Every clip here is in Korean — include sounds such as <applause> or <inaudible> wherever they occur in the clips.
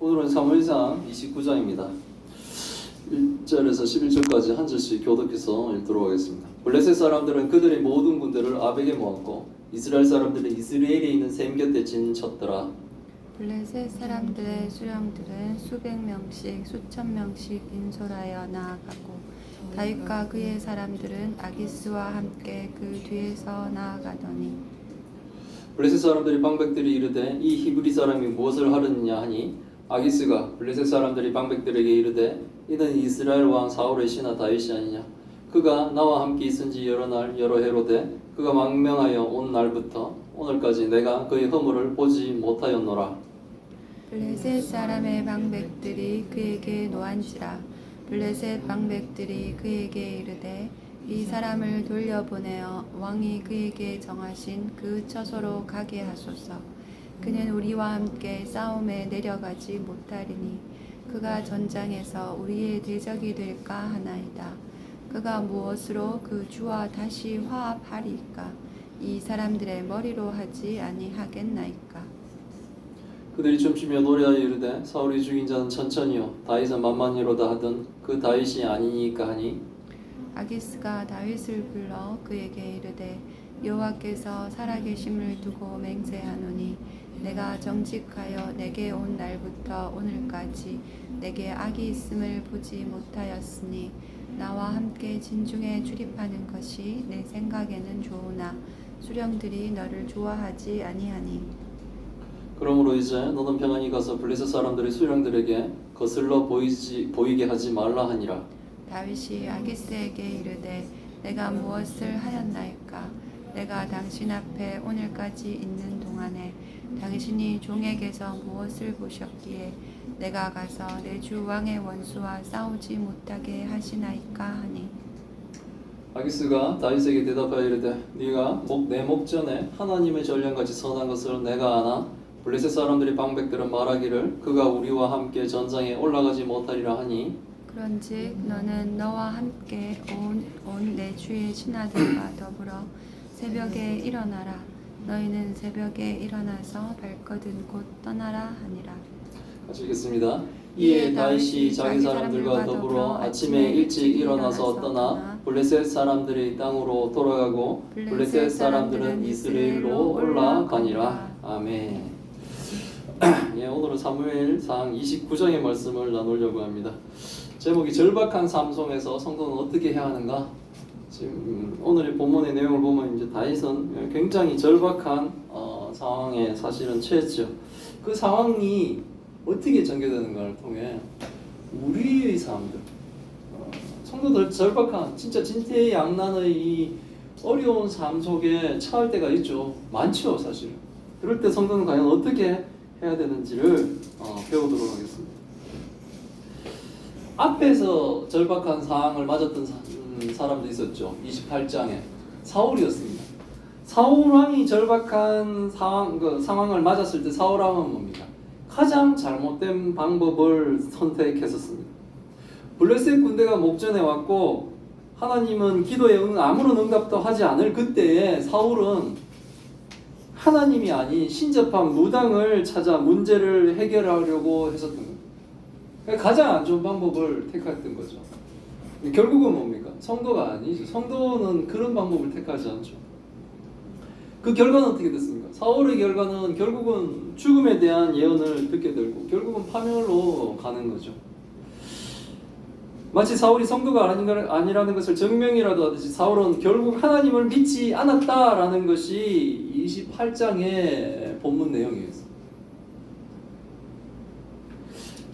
오늘은 사무엘상 29장입니다. 1절에서 11절까지 한 절씩 교독해서 읽도록 하겠습니다. 블레셋 사람들은 그들의 모든 군대를 아벡에 모았고 이스라엘 사람들은 이스라엘에 있는 셈 곁에 진쳤더라. 블레셋 사람들의 수령들은 수백 명씩 수천 명씩 인솔하여 나아가고 다윗과 그의 사람들은 아기스와 함께 그 뒤에서 나아가더니 블레셋 사람들이 방백들이 이르되 이 히브리 사람이 무엇을 하느냐 하니 아기스가 블레셋 사람들이 방백들에게 이르되 이는 이스라엘 왕 사울의 신하 다윗이 아니냐? 그가 나와 함께 있은지 여러 날 여러 해로 되 그가 망명하여 온 날부터 오늘까지 내가 그의 허물을 보지 못하였노라. 블레셋 사람의 방백들이 그에게 노한지라. 블레셋 방백들이 그에게 이르되 이 사람을 돌려보내어 왕이 그에게 정하신 그 처소로 가게 하소서 그는 우리와 함께 싸움에 내려가지 못하리니 그가 전장에서 우리의 대적이 될까 하나이다. 그가 무엇으로 그 주와 다시 화합하리까? 이 사람들의 머리로 하지 아니하겠나이까? 그들이 춤추며 노래하여 이르되 사울이 죽인 자는 천천히요 다윗은 만만히로다 하던 그 다윗이 아니니까 하니? 아기스가 다윗을 불러 그에게 이르되 여호와께서 살아계심을 두고 맹세하노니 내가 정직하여 내게 온 날부터 오늘까지 내게 악이 있음을 보지 못하였으니 나와 함께 진중에 출입하는 것이 내 생각에는 좋으나 수령들이 너를 좋아하지 아니하니. 그러므로 이제 너는 평안히 가서 블레셋 사람들의 수령들에게 거슬러 보이지 보이게 하지 말라 하니라. 다윗이 아기스에게 이르되 내가 무엇을 하였나이까? 내가 당신 앞에 오늘까지 있는 당신이 종에게서 무엇을 보셨기에 내가 가서 내 주 왕의 원수와 싸우지 못하게 하시나이까 하니? 아기스가 다윗에게 대답하여 이르되 네가 목, 내 목전에 하나님의 전령같이 선한 것을 내가 아나? 블레셋 사람들이 방백들은 말하기를 그가 우리와 함께 전장에 올라가지 못하리라 하니? 그런즉 너는 너와 함께 온 내 주의 신하들과 더불어 새벽에 일어나라 너희는 새벽에 일어나서 발거든 곧 떠나라 하니라 같이 읽겠습니다. 이에 다윗이 자기 사람들과 더불어 아침에 일찍 일어나서 떠나 블레셋 사람들의 땅으로 돌아가고 블레셋 사람들은 이스라엘로 올라가니라. 아멘. <clears throat> 예, 오늘은 사무엘상 29장의 말씀을 나누려고 합니다. 제목이 절박한 삶 속에서 성도는 어떻게 해야 하는가? 지금 음, 오늘의 본문의 내용을 보면 이제 다윗은 굉장히 절박한 어, 상황에 사실은 처했죠. 그 상황이 어떻게 전개되는가를 통해 우리의 삶들, 어, 성도들 절박한 진짜 진퇴양난의 이 어려운 삶 속에 처할 때가 있죠. 많죠, 사실. 그럴 때 성도는 과연 어떻게 해야 되는지를 어, 배우도록 하겠습니다. 앞에서 절박한 상황을 맞았던 사, 음, 사람도 있었죠. 28장에 사울이었습니다. 사울 왕이 절박한 상황, 그 상황을 맞았을 때 사울 왕은 뭡니까? 가장 잘못된 방법을 선택했었습니다. 블레셋 군대가 목전에 왔고 하나님은 기도에 응, 아무런 응답도 하지 않을 그때에 사울은 하나님이 아닌 신접한 무당을 찾아 문제를 해결하려고 했었던 거예요. 가장 안 좋은 방법을 택했던 거죠. 결국은 뭡니까? 성도가 아니죠. 성도는 그런 방법을 택하지 않죠. 그 결과는 어떻게 됐습니까? 사울의 결과는 결국은 죽음에 대한 예언을 듣게 되고 결국은 파멸로 가는 거죠. 마치 사울이 성도가 아니라는 것을 증명이라도 하듯이 사울은 결국 하나님을 믿지 않았다라는 것이 28장의 본문 내용이었어요.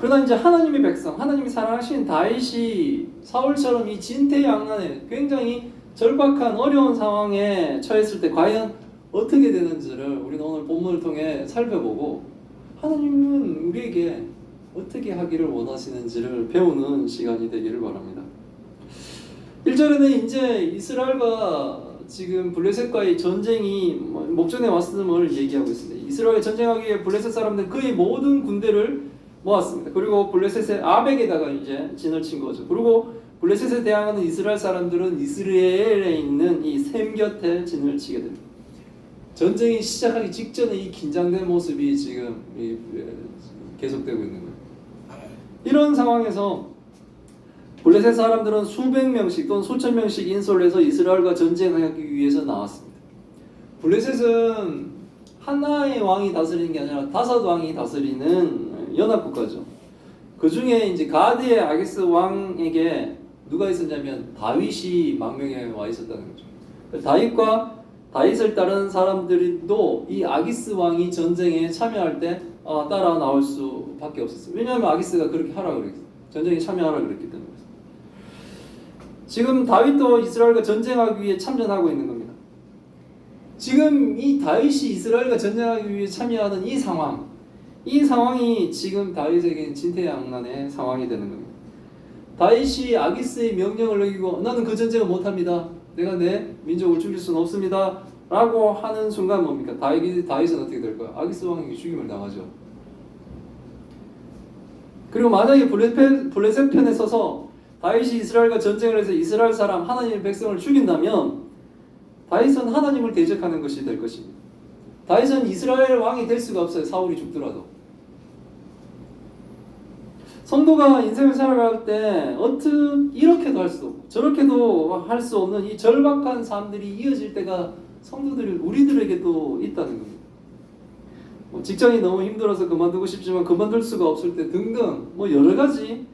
그러나 이제 하나님의 백성, 하나님이 사랑하신 다윗이 사울처럼 이 진퇴양난에 굉장히 절박한 어려운 상황에 처했을 때 과연 어떻게 되는지를 우리는 오늘 본문을 통해 살펴보고 하나님은 우리에게 어떻게 하기를 원하시는지를 배우는 시간이 되기를 바랍니다. 1절에는 이제 이스라엘과 지금 블레셋과의 전쟁이 목전에 왔음을 얘기하고 있습니다. 이스라엘 전쟁하기 위해 블레셋 사람들은 그의 모든 군대를 모았습니다. 그리고 블레셋의 아벡에다가 이제 진을 친 거죠. 그리고 블레셋에 대항하는 이스라엘 사람들은 이스라엘에 있는 이셈 곁에 진을 치게 됩니다. 전쟁이 시작하기 직전에 이 긴장된 모습이 지금 계속되고 있는 거예요. 이런 상황에서 블레셋 사람들은 수백 명씩 또는 수천 명씩 인솔을 해서 이스라엘과 전쟁하기 위해서 나왔습니다. 블레셋은 하나의 왕이 다스리는 게 아니라 다섯 왕이 다스리는 연합 국가죠. 그 중에 이제 가드의 아기스 왕에게 누가 있었냐면 다윗이 망명에 와 있었다는 거죠. 다윗과 다윗을 따르는 사람들도 이 아기스 왕이 전쟁에 참여할 때 어, 따라 나올 수밖에 없었어요. 왜냐하면 아기스가 그렇게 하라 그랬어요. 전쟁에 참여하라 그랬기 때문에. 지금 다윗도 이스라엘과 전쟁하기 위해 참전하고 있는 겁니다. 지금 이 다윗이 이스라엘과 전쟁하기 위해 참여하는 이 상황, 이 상황이 지금 다윗에게 진퇴양난의 상황이 되는 겁니다. 다윗이 아기스의 명령을 어기고 나는 그 전쟁을 못합니다. 내가 내 민족을 죽일 수는 없습니다. 라고 하는 순간 뭡니까? 다윗, 다윗은 어떻게 될까요? 아기스 왕에게 죽임을 당하죠. 그리고 만약에 블레셋, 블레셋 편에 서서 다윗이 이스라엘과 전쟁을 해서 이스라엘 사람 하나님의 백성을 죽인다면 다윗은 하나님을 대적하는 것이 될 것입니다. 다윗은 이스라엘 왕이 될 수가 없어요. 사울이 죽더라도. 성도가 인생을 살아갈 때 어떻게 이렇게도 할 수 없고 저렇게도 할 수 없는 이 절박한 삶들이 이어질 때가 성도들 우리들에게도 있다는 겁니다. 뭐 직장이 너무 힘들어서 그만두고 싶지만 그만둘 수가 없을 때 등등 뭐 여러 가지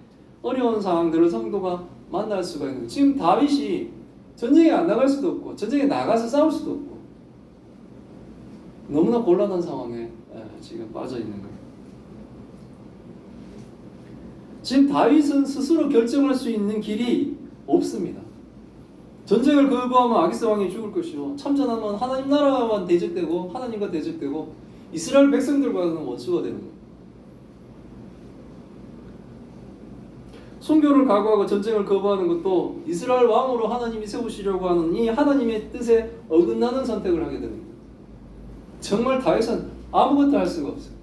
어려운 상황들을 성도가 만날 수가 있는 거예요. 지금 다윗이 전쟁에 안 나갈 수도 없고 전쟁에 나가서 싸울 수도 없고 너무나 곤란한 상황에 예, 지금 빠져 있는 거예요. 지금 다윗은 스스로 결정할 수 있는 길이 없습니다. 전쟁을 거부하면 아기스 왕이 죽을 것이요 참전하면 하나님 나라만 대적되고 하나님과 대적되고 이스라엘 백성들과는 원수가 되는 거예요. 순교를 각오하고 전쟁을 거부하는 것도 이스라엘 왕으로 하나님이 세우시려고 하는 이 하나님의 뜻에 어긋나는 선택을 하게 거예요. 정말 다윗은 아무것도 할 수가 없어요.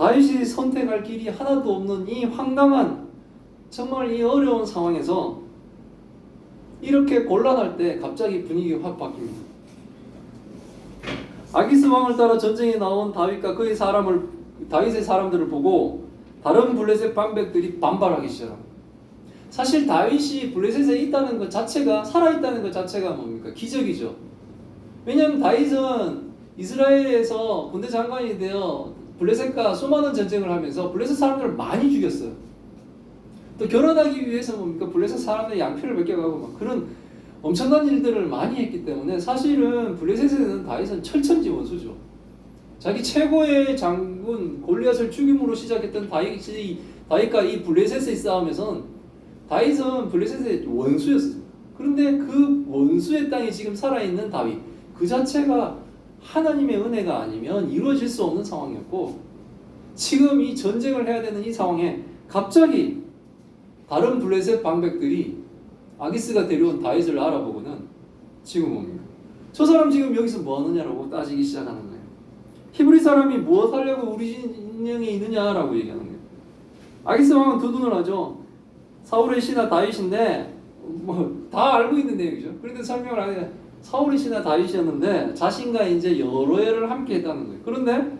다윗이 선택할 길이 하나도 없는 이 황당한 정말 이 어려운 상황에서 이렇게 곤란할 때 갑자기 분위기가 확 바뀝니다. 아기스 왕을 따라 전쟁에 나온 다윗과 그의 사람을 다윗의 사람들을 보고 다른 블레셋 방백들이 반발하기 시작합니다. 사실 다윗이 블레셋에 있다는 것 자체가 살아 있다는 것 자체가 뭡니까 기적이죠. 왜냐하면 다윗은 이스라엘에서 군대 장관이 되어 블레셋과 수많은 전쟁을 하면서 블레셋 사람들을 많이 죽였어요. 또 결혼하기 위해서 뭡니까 블레셋 사람들 양피를 벗겨가고 막 그런 엄청난 일들을 많이 했기 때문에 사실은 블레셋에는 다윗은 철천지 원수죠. 자기 최고의 장군 골리앗을 죽임으로 시작했던 다윗이 다윗과 이 블레셋의 싸움에선 다윗은 블레셋의 원수였어요. 그런데 그 원수의 땅에 지금 살아있는 다윗 그 자체가 하나님의 은혜가 아니면 이루어질 수 없는 상황이었고 지금 이 전쟁을 해야 되는 이 상황에 갑자기 다른 블레셋 방백들이 아기스가 데려온 다윗을 알아보고는 지금 뭡니까? 저 사람 지금 여기서 뭐 하느냐라고 따지기 시작하는 거예요. 히브리 사람이 무엇 하려고 우리 진영에 있느냐라고 얘기하는 거예요. 아기스 왕은 두둔을 하죠. 사울의 신하 다윗인데 뭐 다 알고 있는 내용이죠. 그런데 설명을 안 해. 신하 다윗이었는데 자신과 이제 여러 해를 함께 했다는 거예요. 그런데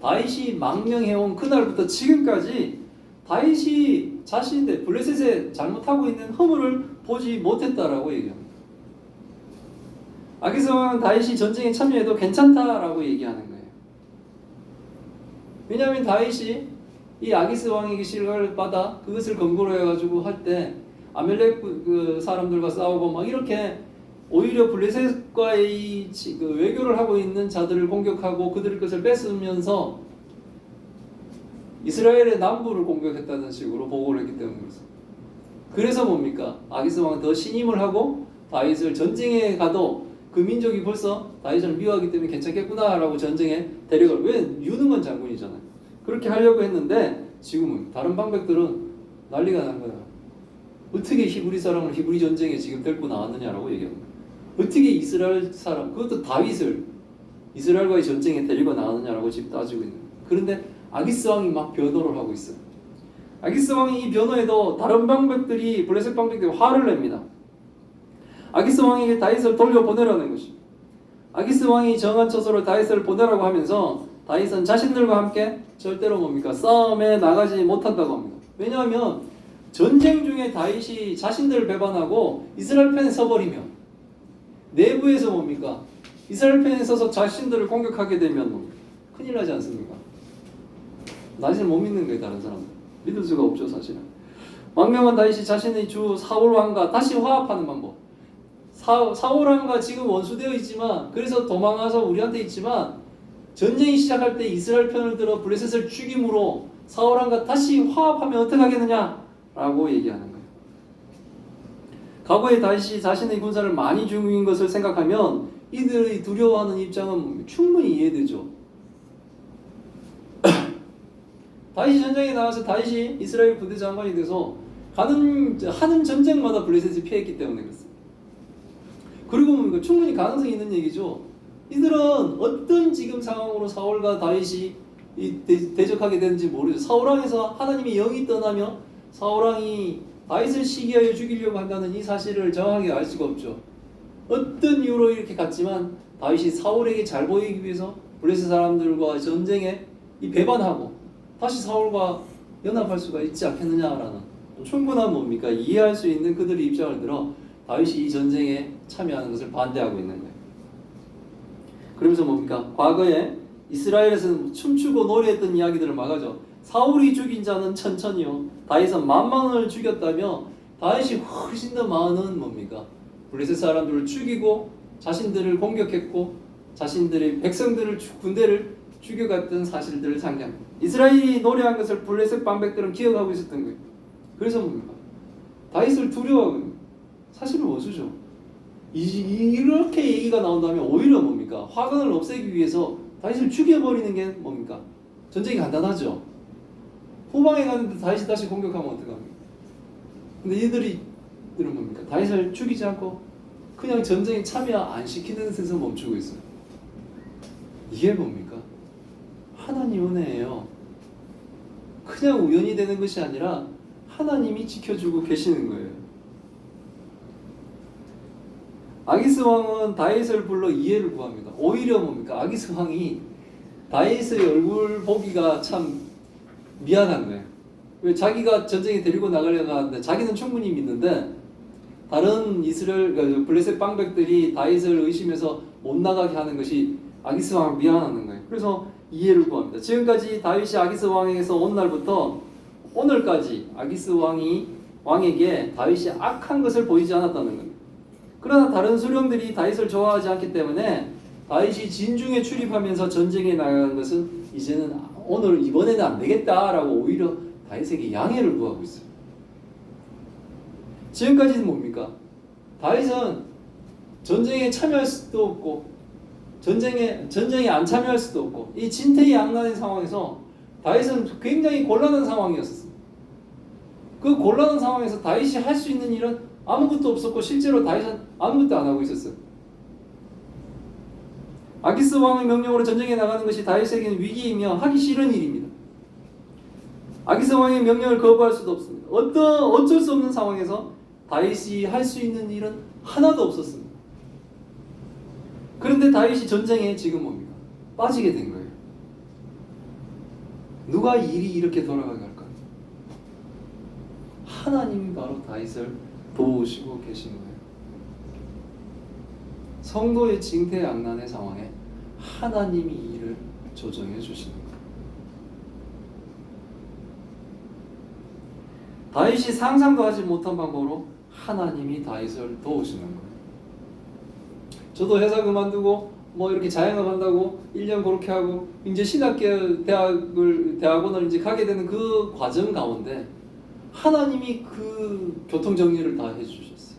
다윗이 망명해온 그날부터 지금까지 다윗이 자신의 블레셋에 잘못하고 있는 허물을 보지 못했다라고 얘기합니다. 아기스 왕은 다윗이 전쟁에 참여해도 괜찮다라고 얘기하는 거예요. 왜냐하면 다윗이 이 아기스 왕에게 실과를 받아 그것을 근거로 해가지고 할 때 아멜렉 그 사람들과 싸우고 막 이렇게 오히려 블레셋과의 그 외교를 하고 있는 자들을 공격하고 그들의 것을 뺏으면서 이스라엘의 남부를 공격했다는 식으로 보고를 했기 그렇습니다. 그래서 뭡니까? 아기스 왕은 더 신임을 하고 다윗을 전쟁에 가도 그 민족이 벌써 다윗을 미워하기 때문에 괜찮겠구나라고 전쟁에 데려갈 왜 유능한 장군이잖아요. 그렇게 하려고 했는데 지금은 다른 방백들은 난리가 난 거야. 어떻게 히브리 사람을 히브리 전쟁에 지금 데리고 나왔느냐라고 얘기합니다. 어떻게 이스라엘 사람 그것도 다윗을 이스라엘과의 전쟁에 데리고 나왔느냐라고 지금 따지고 있는 거예요. 그런데 아기스 왕이 막 변호를 하고 있어요. 아기스 왕이 이 변호에도 다른 방백들이 블레셋 방백들이 화를 냅니다. 아기스 왕에게 다윗을 돌려보내라는 것입니다. 아기스 왕이 정한 처소로 다윗을 보내라고 하면서 다윗은 자신들과 함께 절대로 뭡니까 싸움에 나가지 못한다고 합니다. 왜냐하면 전쟁 중에 다윗이 자신들을 배반하고 이스라엘 편에 서버리면 내부에서 뭡니까 이스라엘 편에 서서 자신들을 공격하게 되면? 큰일 나지 않습니까? 나중에 못 믿는 거예요 다른 사람들 믿을 수가 없죠 사실은 망명한 다윗이 자신의 주 사울 왕과 다시 화합하는 방법 사, 사울 왕과 지금 원수되어 있지만 그래서 도망가서 우리한테 있지만 전쟁이 시작할 때 이스라엘 편을 들어 블레셋을 죽임으로 사울 왕과 다시 화합하면 어떻게 하겠느냐라고 얘기하는 거예요. 과거에 다윗이 자신의 군사를 많이 죽인 것을 생각하면 이들이 두려워하는 입장은 충분히 이해되죠. <coughs> 다윗이 전쟁에 나가서 다윗이 이스라엘 부대 장관이 돼서 가는 하는 전쟁마다 블레셋이 피했기 때문에 그렇습니다. 그리고 뭡니까 충분히 가능성이 있는 얘기죠. 이들은 어떤 지금 상황으로 사울과 다윗이 대적하게 되는지 모르죠. 사울왕에서 하나님의 영이 떠나며 사울왕이 다윗을 시기하여 죽이려고 한다는 이 사실을 정확하게 알 수가 없죠. 어떤 이유로 이렇게 갔지만 다윗이 사울에게 잘 보이기 위해서 블레셋 사람들과 전쟁에 이 배반하고 다시 사울과 연합할 수가 있지 않겠느냐라는 충분한 뭡니까 이해할 수 있는 그들의 입장을 들어 다윗이 이 전쟁에 참여하는 것을 반대하고 있는 거예요. 그러면서 뭡니까 과거에 이스라엘에서는 춤추고 노래했던 이야기들을 막아죠. 사울이 죽인 자는 천천히요. 다윗은 만만을 죽였다며 다윗이 훨씬 더 많은 뭡니까 블레셋 사람들을 죽이고 자신들을 공격했고 자신들의 백성들을 죽- 군대를 죽여갔던 사실들을 상기합니다. 이스라엘이 노래한 것을 블레셋 방백들은 기억하고 있었던 거예요. 그래서 뭡니까? 다윗을 거예요. 사실은 원수죠. 이렇게 얘기가 나온다면 오히려 뭡니까? 화근을 없애기 위해서 다윗을 죽여버리는 게 뭡니까? 전쟁이 간단하죠. 후방에 가는데 다윗이 다시 공격하면 어떡합니까? 근데 이들이 이들은 뭡니까? 다윗을 죽이지 않고 그냥 전쟁에 참여 안 시키는 데서 멈추고 있어요. 이게 뭡니까? 하나님 은혜예요. 그냥 우연히 되는 것이 아니라 하나님이 지켜주고 계시는 거예요. 아기스 왕은 다윗을 불러 이해를 구합니다. 오히려 뭡니까? 아기스 왕이 다윗의 얼굴 보기가 참 미안한 거예요. 왜 자기가 전쟁에 데리고 나가려고 하는데 자기는 충분히 믿는데 다른 이스라엘 그러니까 블레셋 방백들이 다윗을 의심해서 못 나가게 하는 것이 아기스 왕을 미안하는 거예요. 그래서 이해를 구합니다. 지금까지 다윗이 아기스 왕에게서 온 날부터 오늘까지 아기스 왕이 왕에게 다윗이 악한 것을 보이지 않았다는 겁니다. 그러나 다른 수령들이 다윗을 좋아하지 않기 때문에 다윗이 진중에 출입하면서 전쟁에 나가는 것은 이제는 오늘 이번에는 안 되겠다라고 오히려 다윗에게 양해를 구하고 있어요. 지금까지는 뭡니까? 다윗은 전쟁에 참여할 수도 없고 전쟁에 전쟁에 안 참여할 수도 없고 이 진퇴양난의 상황에서 다윗은 굉장히 곤란한 상황이었습니다. 그 곤란한 상황에서 다윗이 할 수 있는 일은 아무것도 없었고 실제로 다윗은 아무것도 안 하고 있었어요. 아기스 왕의 명령으로 전쟁에 나가는 것이 다윗에게는 위기이며 하기 싫은 일입니다. 아기스 왕의 명령을 거부할 수도 없습니다. 어떤 어쩔 수 없는 상황에서 다윗이 할 수 있는 일은 하나도 없었습니다. 그런데 다윗이 전쟁에 지금 뭡니까? 빠지게 된 거예요. 누가 일이 이렇게 돌아가게 할까요? 하나님이 바로 다윗을 도우시고 계신 거예요. 성도의 징태 양난의 상황에 하나님이 일을 조정해 주시는 거예요. 다윗이 상상도 하지 못한 방법으로 하나님이 다윗을 도우시는 거예요. 저도 회사 그만두고 뭐 이렇게 자영업 한다고 1년 그렇게 하고 이제 신학교 대학을 대학원을 이제 가게 되는 그 과정 가운데 하나님이 그 교통 정리를 다 해주셨어요.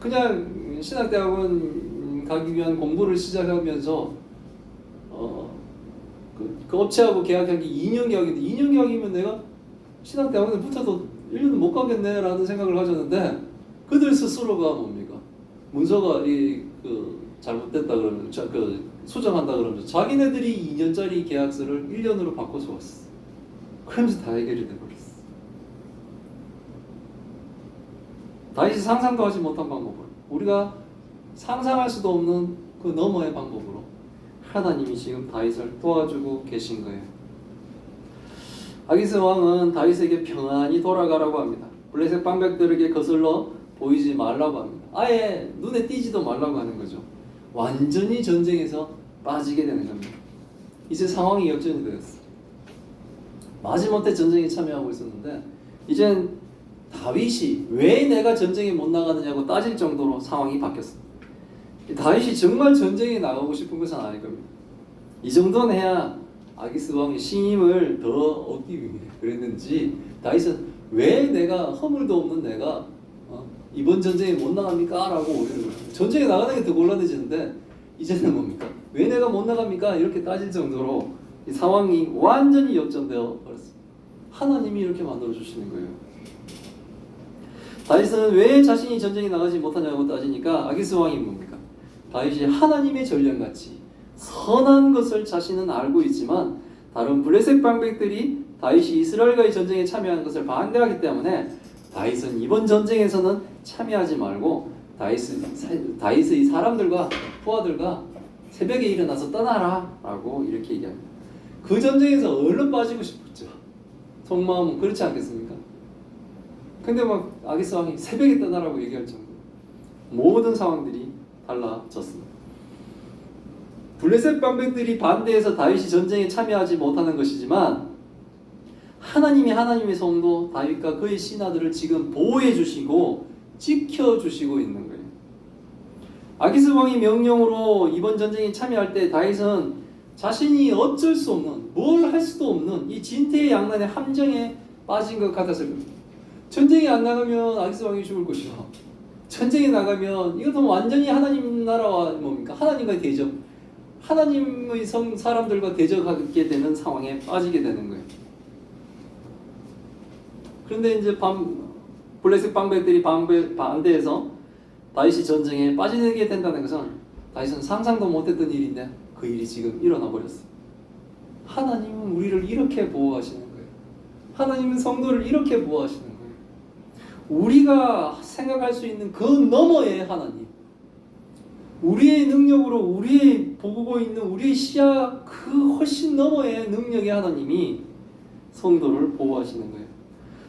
그냥 신학대학원 가기 위한 공부를 시작하면서 어, 그, 그 업체하고 계약한 게 2년 계약인데 2년 계약이면 내가 신학대학원에 붙어도 1년은 못 가겠네라는 생각을 가졌는데 그들 스스로가 뭡니까 문서가 이 그 잘못됐다 그러면 자, 그 수정한다 그러면서 자기네들이 2년짜리 계약서를 1년으로 바꿔서 왔어. 그러면서 다 해결이 돼버렸어. 다윗이 상상도 하지 못한 방법을 우리가 상상할 수도 없는 그 너머의 방법으로 하나님이 지금 다윗을 도와주고 계신 거예요. 아기스 왕은 다윗에게 평안히 돌아가라고 합니다. 블레셋 방백들에게 거슬러 보이지 말라고 합니다. 아예 눈에 띄지도 말라고 하는 거죠. 완전히 전쟁에서 빠지게 되는 겁니다. 이제 상황이 역전이 되었어. 마지못해 전쟁에 참여하고 있었는데 이젠 다윗이 왜 내가 전쟁에 못 나가느냐고 따질 정도로 상황이 바뀌었습니다. 이 다윗이 정말 전쟁에 나가고 싶은 것은 아닐 겁니다. 이 정도는 해야 아기스 왕의 신임을 더 얻기 위해 그랬는지 다윗은 왜 내가 허물도 없는 내가 어, 이번 전쟁에 못 나갑니까? 라고 오히려. 전쟁에 나가는 게 더 곤란해지는데 이제는 뭡니까? 왜 내가 못 나갑니까? 이렇게 따질 정도로 이 상황이 완전히 역전되어 버렸습니다. 하나님이 이렇게 만들어 주시는 거예요. 다윗은 왜 자신이 전쟁에 나가지 못하냐고 따지니까 아기스 왕이 뭡니까? 다윗이 하나님의 전령같이 선한 것을 자신은 알고 있지만 다른 블레셋 방백들이 다윗이 이스라엘과의 전쟁에 참여한 것을 반대하기 때문에 다윗은 이번 전쟁에서는 참여하지 말고 다윗의, 다윗의 사람들과 부하들과 새벽에 일어나서 떠나라라고 이렇게 얘기합니다. 그 전쟁에서 얼른 빠지고 싶었죠. 속마음은 그렇지 않겠습니까? 근데 막 아기스 왕이 새벽에 떠나라고 얘기할 정도 모든 상황들이 달라졌습니다. 블레셋 방백들이 반대해서 다윗이 전쟁에 참여하지 못하는 것이지만 하나님이 하나님의 성도 다윗과 그의 신하들을 지금 보호해 주시고 지켜 주시고 있는 거예요. 아기스 왕의 명령으로 이번 전쟁에 참여할 때 다윗은 자신이 어쩔 수 없는 뭘 할 수도 없는 이 진퇴양난의 함정에 빠진 것 같았을 겁니다. 전쟁에 안 나가면 아기스 왕이 죽을 것이요. 전쟁에 나가면 이것도 완전히 하나님 나라와 뭡니까 하나님과의 대적, 하나님의 성 사람들과 대적하게 되는 상황에 빠지게 되는 거예요. 그런데 이제 밤 블레셋 방백들이 반대, 반대해서 다윗이 전쟁에 빠지게 된다는 것은 다윗은 상상도 못했던 일인데 그 일이 지금 일어나 버렸어. 하나님은 우리를 이렇게 보호하시는 거예요. 하나님은 성도를 이렇게 보호하시는. 우리가 생각할 수 있는 그 너머의 하나님. 우리의 능력으로 우리의 보고 있는 우리의 시야 그 훨씬 너머의 능력의 하나님이 성도를 보호하시는 거예요.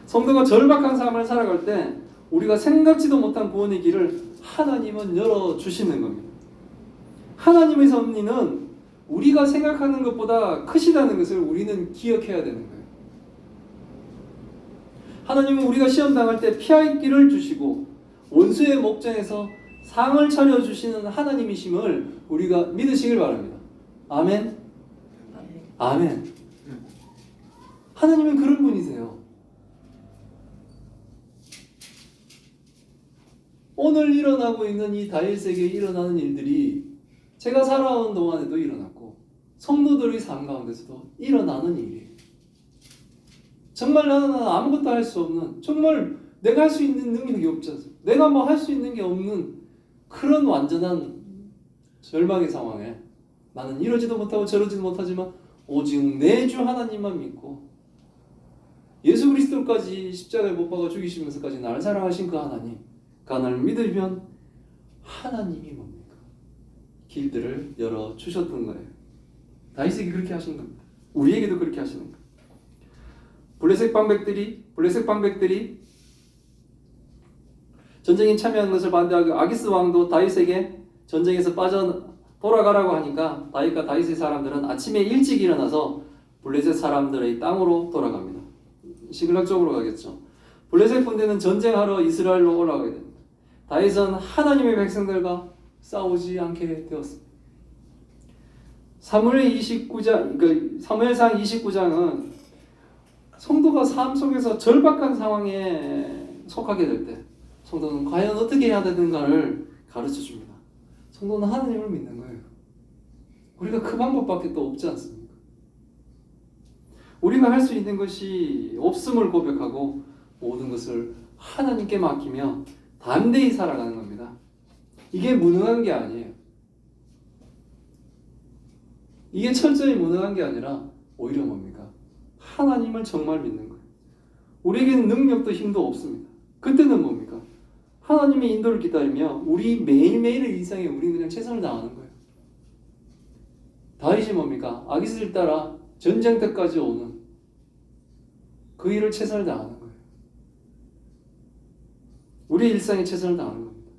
성도가 절박한 삶을 살아갈 때 우리가 생각지도 못한 구원의 길을 하나님은 열어 주시는 겁니다. 하나님의 섭리는 우리가 생각하는 것보다 크시다는 것을 우리는 기억해야 되는 거예요. 하나님은 우리가 시험 당할 때 피할 길을 주시고 원수의 목전에서 상을 차려 주시는 하나님이심을 우리가 믿으시길 바랍니다. 아멘. 아멘. 하나님은 그런 분이세요. 오늘 일어나고 있는 이 다윗에게 일어나는 일들이 제가 살아온 동안에도 일어났고 성도들의 삶 가운데서도 일어나는 일이에요. 정말 나는 아무것도 할 수 없는 정말 내가 할 수 있는 능력이 않습니까? 내가 뭐 할 수 있는 게 없는 그런 완전한 절망의 상황에 나는 이러지도 못하고 저러지도 못하지만 오직 내 주 하나님만 믿고 예수 그리스도까지 십자가에 못 박아 죽이시면서까지 나를 사랑하신 그 하나님 그 하나님을 믿으면 하나님이 뭡니까? 길들을 열어 주셨던 거예요. 다윗에게 그렇게 하신 겁니다. 우리에게도 그렇게 하시는 거예요. 블레셋 방백들이 블레셋 방백들이 전쟁에 참여한 것을 반대하고 아기스 왕도 다윗에게 전쟁에서 빠져 돌아가라고 하니까 다윗과 다윗의 사람들은 아침에 일찍 일어나서 블레셋 사람들의 땅으로 돌아갑니다. 시글락 쪽으로 가겠죠. 블레셋 군대는 전쟁하러 이스라엘로 올라가게 됩니다. 다윗은 하나님의 백성들과 싸우지 않게 되었습니다. 사무엘 29장 그 사무엘상 29장은 성도가 삶 속에서 절박한 상황에 속하게 될 때 성도는 과연 어떻게 해야 되는가를 가르쳐 줍니다. 성도는 하나님을 믿는 거예요. 우리가 그 방법밖에 또 없지 않습니까? 우리가 할 수 있는 것이 없음을 고백하고 모든 것을 하나님께 맡기며 담대히 살아가는 겁니다. 이게 무능한 게 아니에요. 이게 철저히 무능한 게 아니라 오히려 뭡니까? 하나님을 정말 믿는 거예요. 우리에게는 능력도 힘도 없습니다. 그때는 뭡니까? 하나님의 인도를 기다리며 우리 매일매일의 일상에 우리는 그냥 최선을 다하는 거예요. 다윗이 뭡니까? 아기스를 따라 전쟁터까지 오는 그 일을 최선을 다하는 거예요. 우리의 일상에 최선을 다하는 겁니다.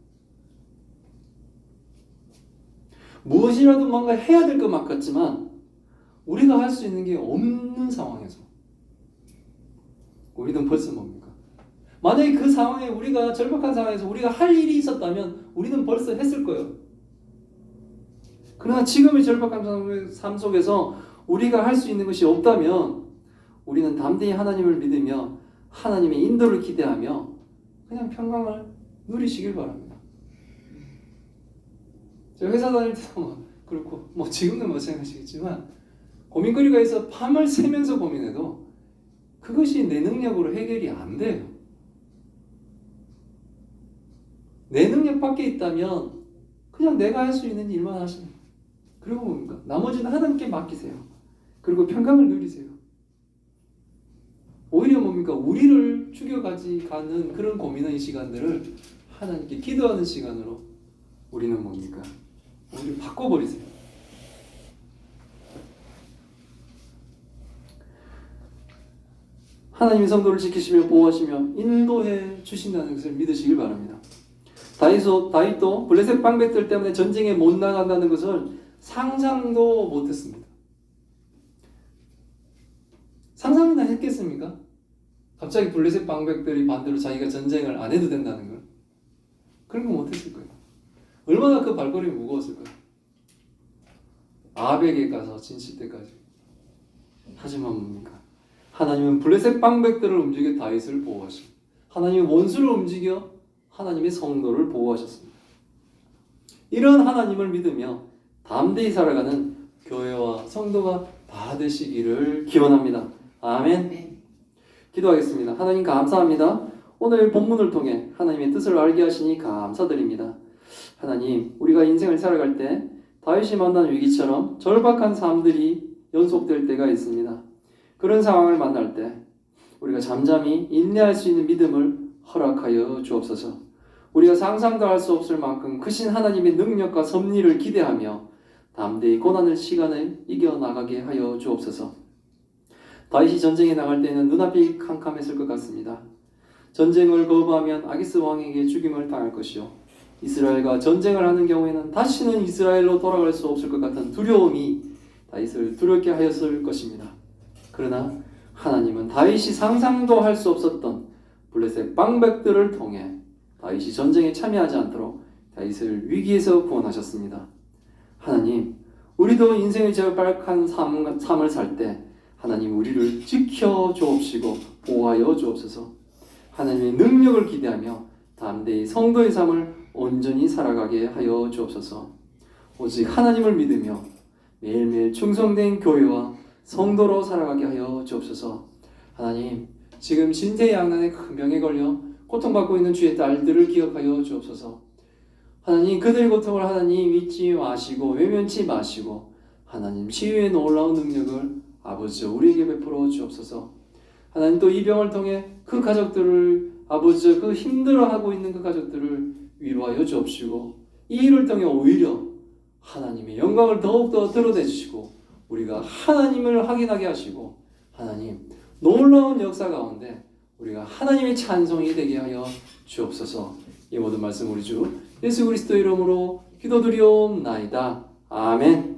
무엇이라도 뭔가 해야 될 것 같지만 우리가 할 수 있는 게 없는 상황에서 우리는 벌써 뭡니까? 만약에 그 상황에 우리가 절박한 상황에서 우리가 할 일이 있었다면 우리는 벌써 했을 거예요. 그러나 지금의 절박한 삶 속에서 우리가 할 수 있는 것이 없다면 우리는 담대히 하나님을 믿으며 하나님의 인도를 기대하며 그냥 평강을 누리시길 바랍니다. 제가 회사 다닐 때도 뭐 그렇고 뭐 지금도 마찬가지겠지만 고민거리가 있어 밤을 새면서 고민해도 그것이 내 능력으로 해결이 안 돼요. 내 능력 밖에 있다면 그냥 내가 할 수 있는 일만 하시면. 그리고 뭡니까? 나머지는 하나님께 맡기세요. 그리고 평강을 누리세요. 오히려 뭡니까? 우리를 죽여가지 가는 그런 고민의 시간들을 하나님께 기도하는 시간으로 우리는 뭡니까? 우리를 바꿔버리세요. 하나님의 성도를 지키시며 보호하시며 인도해 주신다는 것을 믿으시길 바랍니다. 다윗도, 다윗도 블레셋 방백들 때문에 전쟁에 못 나간다는 것을 상상도 못했습니다. 상상이나 했겠습니까? 갑자기 블레셋 방백들이 반대로 자기가 전쟁을 안 해도 된다는 걸 그런 거 못했을 거예요. 얼마나 그 발걸음이 무거웠을까요? 아벡에 가서 진실 때까지. 하지만 뭡니까? 하나님은 블레셋 방백들을 움직여 다윗을 보호하시고 하나님은 원수를 움직여 하나님의 성도를 보호하셨습니다. 이런 하나님을 믿으며 담대히 살아가는 교회와 성도가 다 되시기를 기원합니다. 아멘. 기도하겠습니다. 하나님 감사합니다. 오늘 본문을 통해 하나님의 뜻을 알게 하시니 감사드립니다. 하나님, 우리가 인생을 살아갈 때 다윗이 만난 위기처럼 절박한 삶들이 연속될 때가 있습니다. 그런 상황을 만날 때 우리가 잠잠히 인내할 수 있는 믿음을 허락하여 주옵소서. 우리가 상상도 할 수 없을 만큼 크신 하나님의 능력과 섭리를 기대하며 담대히 고난의 시간을 이겨나가게 하여 주옵소서. 다윗이 전쟁에 나갈 때는 눈앞이 캄캄했을 것 같습니다. 전쟁을 거부하면 아기스 왕에게 죽임을 당할 것이요. 이스라엘과 전쟁을 하는 경우에는 다시는 이스라엘로 돌아갈 수 없을 것 같은 두려움이 다윗을 두렵게 하였을 것입니다. 그러나 하나님은 다윗이 상상도 할 수 없었던 블레셋 방백들을 통해 다윗이 전쟁에 참여하지 않도록 다윗을 위기에서 구원하셨습니다. 하나님, 우리도 인생의 절박한 삶, 삶을 살 때 하나님 우리를 지켜 주옵시고 보호하여 주옵소서. 하나님의 능력을 기대하며 담대히 성도의 삶을 온전히 살아가게 하여 주옵소서. 오직 하나님을 믿으며 매일매일 충성된 교회와 성도로 살아가게 하여 주옵소서. 하나님, 지금 신태양난의 큰 병에 걸려 고통받고 있는 주의 딸들을 기억하여 주옵소서. 하나님, 그들의 고통을 하나님 잊지 마시고 외면치 마시고 하나님 치유의 놀라운 능력을 아버지 우리에게 베풀어 주옵소서. 하나님 또 이 병을 통해 그 가족들을 아버지 그 힘들어하고 있는 그 가족들을 위로하여 주옵시고 이 일을 통해 오히려 하나님의 영광을 더욱더 드러내 주시고 우리가 하나님을 확인하게 하시고 하나님 놀라운 역사 가운데 우리가 하나님의 찬송이 되게 하여 주옵소서. 이 모든 말씀 우리 주 예수 그리스도 이름으로 기도드리옵나이다. 아멘.